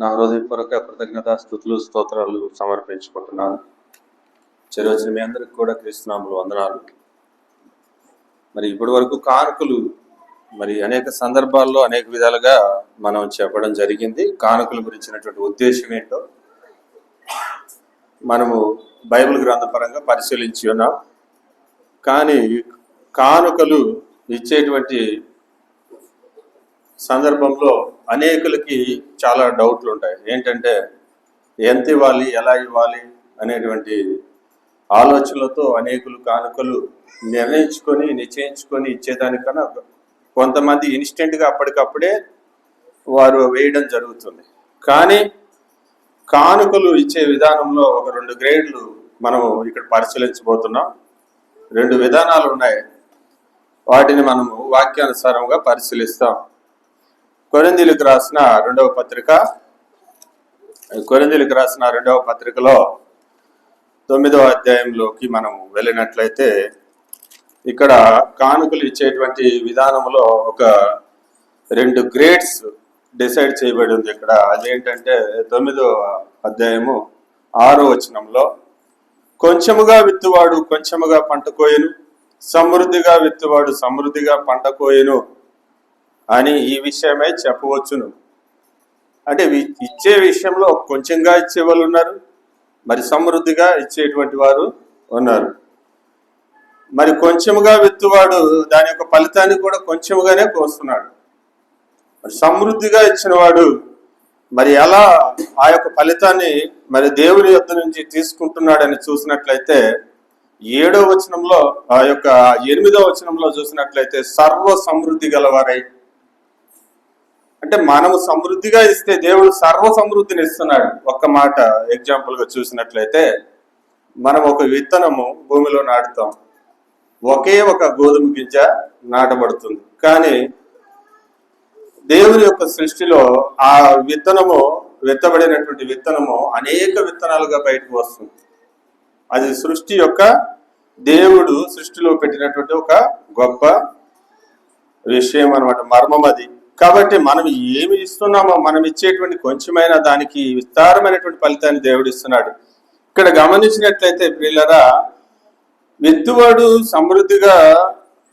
నా హృదయపూర్వక కృతజ్ఞత స్థుతులు స్తోత్రాలు సమర్పించుకుంటున్నాను. చెరవచ్చిన మీ అందరికి కూడా క్రీస్తునాములు వందనాలు. మరి ఇప్పటి వరకు కానుకలు మరి అనేక సందర్భాల్లో అనేక విధాలుగా మనం చెప్పడం జరిగింది. కానుకల గురించినటువంటి ఉద్దేశం ఏంటో మనము బైబిల్ గ్రంథపరంగా పరిశీలించి ఉన్నాం. కానీ కానుకలు ఇచ్చేటువంటి సందర్భంలో అనేకులకి చాలా డౌట్లు ఉంటాయి ఏంటంటే ఎంత ఇవ్వాలి ఎలా ఇవ్వాలి అనేటువంటి ఆలోచనలతో అనేకులు కానుకలు నిర్ణయించుకొని నిశ్చయించుకొని ఇచ్చేదానికన్నా కొంతమంది ఇన్స్టెంట్గా అప్పటికప్పుడే వారు వేయడం జరుగుతుంది. కానీ కానుకలు ఇచ్చే విధానంలో ఒక రెండు గ్రేడ్లు మనము ఇక్కడ పరిశీలించబోతున్నాం. రెండు విధానాలు ఉన్నాయి వాటిని మనము వాక్యానుసారంగా పరిశీలిస్తాం. కొరందీలకు రాసిన రెండవ పత్రిక కొరందీలకు రాసిన రెండవ పత్రికలో తొమ్మిదవ అధ్యాయంలోకి మనం వెళ్ళినట్లయితే ఇక్కడ కానుకలు ఇచ్చేటువంటి విధానంలో ఒక రెండు గ్రేడ్స్ డిసైడ్ చేయబడి ఉంది ఇక్కడ. అదేంటంటే తొమ్మిదో అధ్యాయము ఆరో వచనంలో కొంచెముగా విత్తువాడు కొంచెముగా పంట కోయను సమృద్ధిగా విత్తువాడు సమృద్ధిగా పంట కోయను అని ఈ విషయమై చెప్పవచ్చును. అంటే ఇచ్చే విషయంలో కొంచెంగా ఇచ్చే వాళ్ళు ఉన్నారు మరి సమృద్ధిగా ఇచ్చేటువంటి వారు ఉన్నారు. మరి కొంచెముగా విత్తువాడు దాని యొక్క ఫలితాన్ని కూడా కొంచెముగానే కోస్తున్నాడు మరి సమృద్ధిగా ఇచ్చినవాడు మరి ఎలా ఆ యొక్క ఫలితాన్ని మరి దేవుని యొద్ద నుంచి తీసుకుంటున్నాడని చూసినట్లయితే ఏడో వచనంలో ఆ యొక్క ఎనిమిదో వచనంలో చూసినట్లయితే సర్వ సమృద్ధి గలవారై అంటే మనము సమృద్ధిగా ఇస్తే దేవుడు సర్వ సమృద్ధిని ఇస్తున్నాడు. ఒక్క మాట ఎగ్జాంపుల్గా చూసినట్లయితే మనం ఒక విత్తనము భూమిలో నాటుతాం. ఒకే ఒక గోధుమ గింజ నాటబడుతుంది. కానీ దేవుని యొక్క సృష్టిలో ఆ విత్తనము విత్తబడినటువంటి విత్తనము అనేక విత్తనాలుగా బయటకు వస్తుంది. అది సృష్టి యొక్క దేవుడు సృష్టిలో పెట్టినటువంటి ఒక గొప్ప విషయం అనమాట మర్మం అది. కాబట్టి మనం ఏమి ఇస్తున్నామో మనం ఇచ్చేటువంటి కొంచెమైన దానికి విస్తారమైనటువంటి ఫలితాన్ని దేవుడు ఇస్తున్నాడు. ఇక్కడ గమనించినట్లయితే ప్రియులరా విత్తువాడు సమృద్ధిగా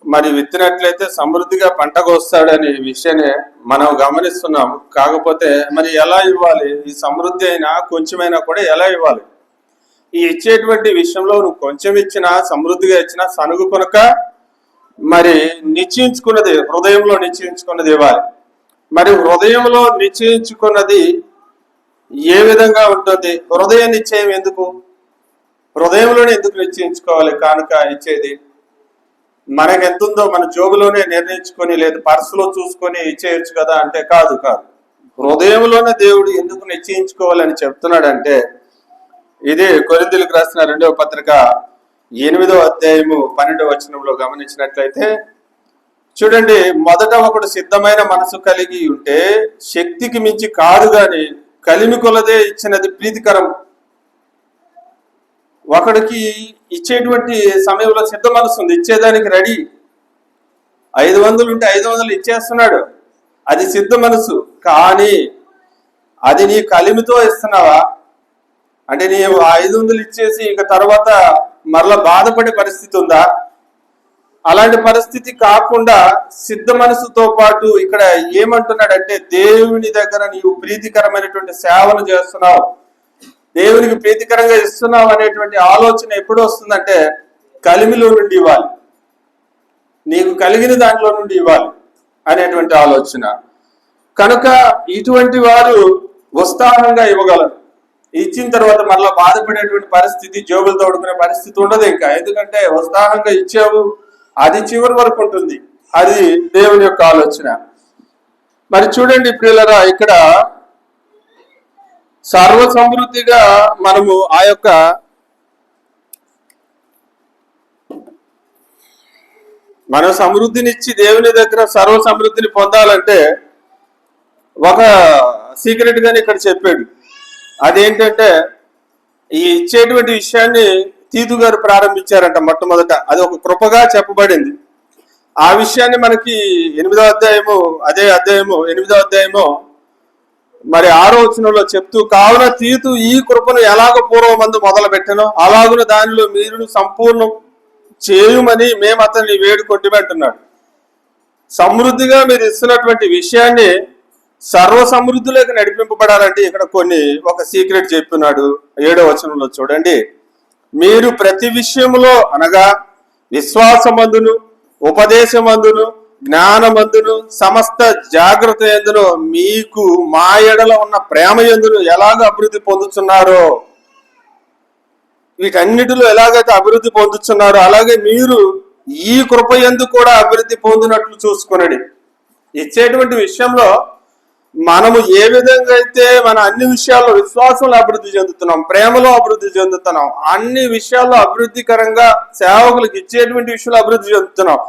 మరి విత్తినట్లయితే సమృద్ధిగా పంట కోస్తాడనే విషయాన్ని మనం గమనిస్తున్నాం. కాకపోతే మరి ఎలా ఇవ్వాలి? ఈ సమృద్ధి అయినా కొంచెమైనా కూడా ఎలా ఇవ్వాలి? ఈ ఇచ్చేటువంటి విషయంలో నువ్వు కొంచెం ఇచ్చినా సమృద్ధిగా ఇచ్చినా సనుగు కొనక మరి నిశ్చయించుకున్నది హృదయంలో నిశ్చయించుకున్నది ఇవ్వాలి. మరి హృదయంలో నిశ్చయించుకున్నది ఏ విధంగా ఉంటుంది? హృదయ నిశ్చయం ఎందుకు? హృదయంలోనే ఎందుకు నిశ్చయించుకోవాలి? కానుక ఇచ్చేది మనకు ఎంత ఉందో మన జోబులోనే నిర్ణయించుకొని లేదు పర్సులో చూసుకొని ఇచ్చేయచ్చు కదా అంటే కాదు కాదు. హృదయంలోనే దేవుడు ఎందుకు నిశ్చయించుకోవాలని చెప్తున్నాడంటే ఇదే కొరిందులకు రాసిన రెండవ పత్రిక ఎనిమిదో అధ్యాయము పన్నెండవ వచనంలో గమనించినట్లయితే చూడండి మొదట ఒకడు సిద్ధమైన మనసు కలిగి ఉంటే శక్తికి మించి కాదు గాని కలిమి కొలదే ఇచ్చినది ప్రీతికరం. ఒకడికి ఇచ్చేటువంటి సమయంలో సిద్ధ మనసు ఉంది ఇచ్చేదానికి రెడీ. ఐదు వందలు ఉంటే ఐదు వందలు ఇచ్చేస్తున్నాడు అది సిద్ధ మనసు. కానీ అది నీ కలిమితో ఇస్తున్నావా? అంటే నీవు ఐదు వందలు ఇచ్చేసి ఇక తర్వాత మరలా బాధపడే పరిస్థితి ఉందా? అలాంటి పరిస్థితి కాకుండా సిద్ధ మనసుతో పాటు ఇక్కడ ఏమంటున్నాడంటే దేవుని దగ్గర నీవు ప్రీతికరమైనటువంటి సేవను చేస్తున్నావు. దేవునికి ప్రీతికరంగా ఇస్తున్నావు అనేటువంటి ఆలోచన ఎప్పుడు వస్తుందంటే కలిమిలో నుండి ఇవ్వాలి. నీకు కలిగిన దాంట్లో నుండి ఇవ్వాలి అనేటువంటి ఆలోచన. కనుక ఇటువంటి వారు ఉత్సాహంగా ఇవ్వగలరు. ఇచ్చిన తర్వాత మళ్ళీ బాధపడేటువంటి పరిస్థితి జోబులు తోడుకునే పరిస్థితి ఉండదు ఇంకా. ఎందుకంటే ఉత్సాహంగా ఇచ్చావు అది చివరి వరకు ఉంటుంది. అది దేవుని యొక్క ఆలోచన. మరి చూడండి ప్రియులరా ఇక్కడ సర్వ సమృద్ధిగా మనము ఆ యొక్క మన సమృద్ధినిచ్చి దేవుని దగ్గర సర్వ సమృద్ధిని పొందాలంటే ఒక సీక్రెట్ గాని ఇక్కడ చెప్పాడు. అదేంటంటే ఈ ఇచ్చేటువంటి విషయాన్ని తీతు గారు ప్రారంభించారంట మొట్టమొదట. అది ఒక కృపగా చెప్పబడింది. ఆ విషయాన్ని మనకి ఎనిమిదో అధ్యాయము అదే అధ్యాయము ఎనిమిదో అధ్యాయము మరి ఆరో వచనంలో చెప్తూ కావున తీతు ఈ కృపను ఎలాగ పూర్వమందు మొదలు పెట్టానో అలాగున దానిలో మీరు సంపూర్ణం చేయుమని మేము అతన్ని వేడుకొట్టిమంటున్నాడు సమృద్ధిగా మీరు ఇస్తున్నటువంటి విషయాన్ని సర్వ సమృద్ధిలోకి నడిపింపబడాలంటే ఇక్కడ కొన్ని ఒక సీక్రెట్ చెప్తున్నాడు. ఏడో వచనంలో చూడండి. మీరు ప్రతి విషయంలో అనగా విశ్వాసమందును ఉపదేశమందును జ్ఞానమందును సమస్త జాగ్రత్త ఎందును మీకు మా ఎడల ఉన్న ప్రేమ ఎందును ఎలాగ అభివృద్ధి పొందుతున్నారో వీటన్నిటిలో ఎలాగైతే అభివృద్ధి పొందుతున్నారో అలాగే మీరు ఈ కృప ఎందు కూడా అభివృద్ధి పొందినట్లు చూసుకునండి. ఇచ్చేటువంటి విషయంలో మనము ఏ విధంగా అయితే మన అన్ని విషయాల్లో విశ్వాసంలో అభివృద్ధి చెందుతున్నాం ప్రేమలో అభివృద్ధి చెందుతున్నాం అన్ని విషయాల్లో అభివృద్ధికరంగా సేవకులకు ఇచ్చేటువంటి విషయంలో అభివృద్ధి చెందుతున్నాం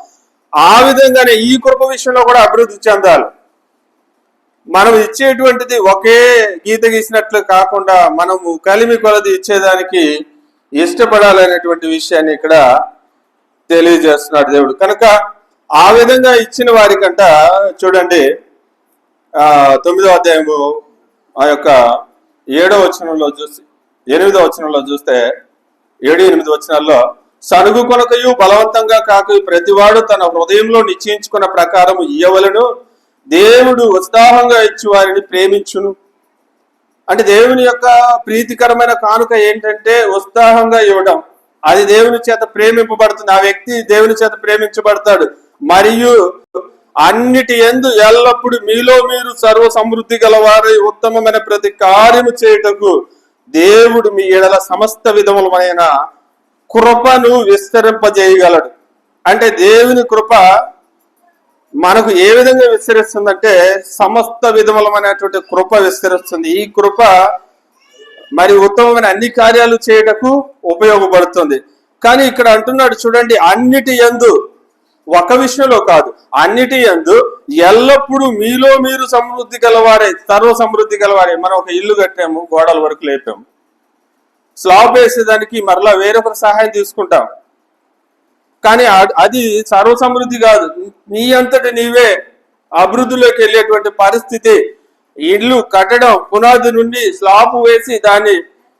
ఆ విధంగానే ఈ కృప విషయంలో కూడా అభివృద్ధి చెందాలి. మనం ఇచ్చేటువంటిది ఒకే గీత గీసినట్లు కాకుండా మనము కలిమి కొలది ఇచ్చేదానికి ఇష్టపడాలనేటువంటి విషయాన్ని ఇక్కడ తెలియజేస్తున్నాడు దేవుడు. కనుక ఆ విధంగా ఇచ్చిన వారికంట చూడండి తొమ్మిదో అధ్యాయము ఆ యొక్క ఏడో వచనంలో చూసి ఎనిమిదో వచనంలో చూస్తే ఏడు ఎనిమిది వచనాల్లో సనుగు కొనకయు బలవంతంగా కాక ప్రతివాడు తన హృదయంలో నిశ్చయించుకున్న ప్రకారం ఇయ్యవలను. దేవుడు ఉత్సాహంగా ఇచ్చి వారిని ప్రేమించును. అంటే దేవుని యొక్క ప్రీతికరమైన కానుక ఏంటంటే ఉత్సాహంగా ఇవ్వడం. అది దేవుని చేత ప్రేమింపబడుతుంది. ఆ వ్యక్తి దేవుని చేత ప్రేమించబడతాడు. మరియు అన్నిటి ఎందు ఎల్లప్పుడు మీలో మీరు సర్వ సమృద్ధి గలవారై ఉత్తమమైన ప్రతి కార్యము చేయుటకు దేవుడు మీ ఎడల సమస్త విధములమైన కృపను విస్తరింపజేయగలడు. అంటే దేవుని కృప మనకు ఏ విధంగా విస్తరిస్తుందంటే సమస్త విధములమైనటువంటి కృప విస్తరిస్తుంది. ఈ కృప మరి ఉత్తమమైన అన్ని కార్యాలు చేయటకు ఉపయోగపడుతుంది. కానీ ఇక్కడ అంటున్నాడు చూడండి అన్నిటి యందు ఒక విషయంలో కాదు. అన్నిటి యందు ఎల్లప్పుడూ మీలో మీరు సమృద్ధి గలవారే సర్వ సమృద్ధి గలవారే. మనం ఒక ఇల్లు కట్టాము గోడల వరకు లేపాము. స్లాబ్ వేసేదానికి మరలా వేరొకరి సహాయం తీసుకుంటాం. కానీ అది సర్వ సమృద్ధి కాదు. నీ అంతటి నీవే అభివృద్ధిలోకి వెళ్ళేటువంటి పరిస్థితి. ఇల్లు కట్టడం పునాది నుండి స్లాబ్ వేసి దాన్ని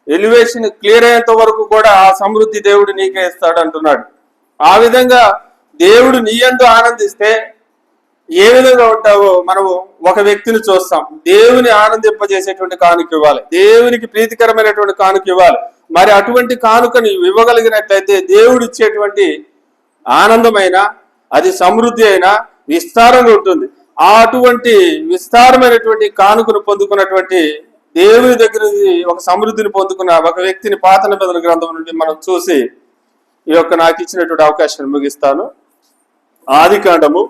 ఎలివేషన్ క్లియర్ అయ్యేంత వరకు కూడా ఆ సమృద్ధి దేవుడు నీకే ఇస్తాడు అంటున్నాడు ఆ విధంగా దేవుడు నీ యందు ఆనందిస్తే ఏ విధంగా ఉంటావో మనము ఒక వ్యక్తిని చూస్తాం. దేవుని ఆనందింపజేసేటువంటి కానుక ఇవ్వాలి. దేవునికి ప్రీతికరమైనటువంటి కానుక ఇవ్వాలి. మరి అటువంటి కానుకని ఇవ్వగలిగినట్లయితే దేవుడు ఇచ్చేటువంటి ఆనందమైన అది సమృద్ధి అయినా విస్తారంగా ఉంటుంది. ఆ అటువంటి విస్తారమైనటువంటి కానుకను పొందుకున్నటువంటి దేవుని దగ్గర ఒక సమృద్ధిని పొందుకున్న ఒక వ్యక్తిని పాత నిబంధన గ్రంథం నుండి మనం చూసి ఈ యొక్క నాకు ఇచ్చినటువంటి అవకాశాన్ని ముగిస్తాను. ఆది కాండము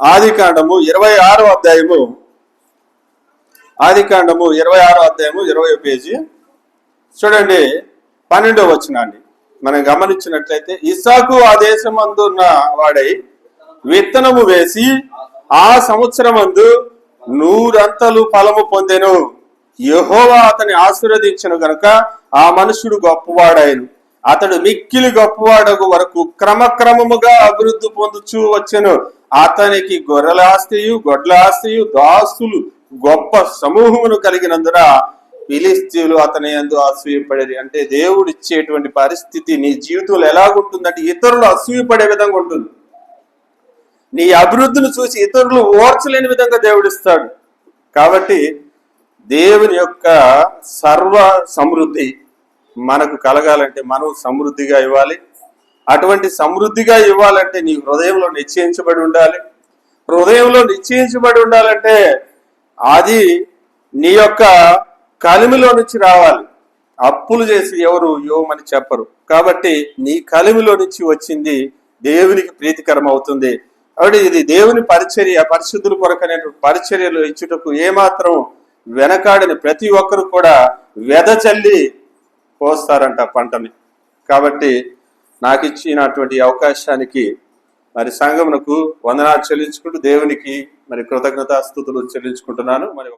ఆది కాండము ఇరవై ఆరో అధ్యాయము. ఆది కాండము ఇరవై ఆరో అధ్యాయము ఇరవై పేజీ. చూడండి పన్నెండో వచ్చినండి మనం గమనించినట్లయితే ఇసాకు ఆ దేశమందున్న వాడై విత్తనము వేసి ఆ సంవత్సరమందు నూరంతలు ఫలము పొందెను. యహోవా అతని ఆశీర్వదించను గనుక ఆ మనుషుడు గొప్పవాడాయను అతడు మిక్కిలి గొప్పవాడకు వరకు క్రమక్రమముగా అభివృద్ధి పొందుచూ వచ్చెను. అతనికి గొర్రెల ఆస్తియు గొడ్ల ఆస్తియు దాసులు గొప్ప సమూహమును కలిగినందున ఫిలిస్తీన్లు అతని ఎందు అసూయపడేది. అంటే దేవుడు ఇచ్చేటువంటి పరిస్థితి నీ జీవితంలో ఎలాగుంటుందంటే ఇతరులు అసూయపడే విధంగా ఉంటుంది. నీ అభివృద్ధిని చూసి ఇతరులు ఓర్చలేని విధంగా దేవుడిస్తాడు. కాబట్టి దేవుని యొక్క సర్వ సమృద్ధి మనకు కలగాలంటే మనం సమృద్ధిగా ఇవ్వాలి. అటువంటి సమృద్ధిగా ఇవ్వాలంటే నీ హృదయంలో నిశ్చయించబడి ఉండాలి. హృదయంలో నిశ్చయించబడి ఉండాలంటే అది నీ యొక్క కలిమిలో నుంచి రావాలి. అప్పులు చేసి ఎవరు ఇవ్వమని చెప్పరు. కాబట్టి నీ కలిమిలో నుంచి వచ్చింది దేవునికి ప్రీతికరం అవుతుంది కాబట్టి ఇది దేవుని పరిచర్య పరిశుద్ధుల కొరకనే పరిచర్యలు ఇచ్చుటకు ఏమాత్రం వెనకాడని ప్రతి ఒక్కరు కూడా వెద కోస్తారంట పంటని. కాబట్టి నాకు ఇచ్చినటువంటి అవకాశానికి మరి సంఘమునకు వందనాలు చెల్లించుకుంటూ దేవునికి మరి కృతజ్ఞతాస్థుతులు చెల్లించుకుంటున్నాను. మరి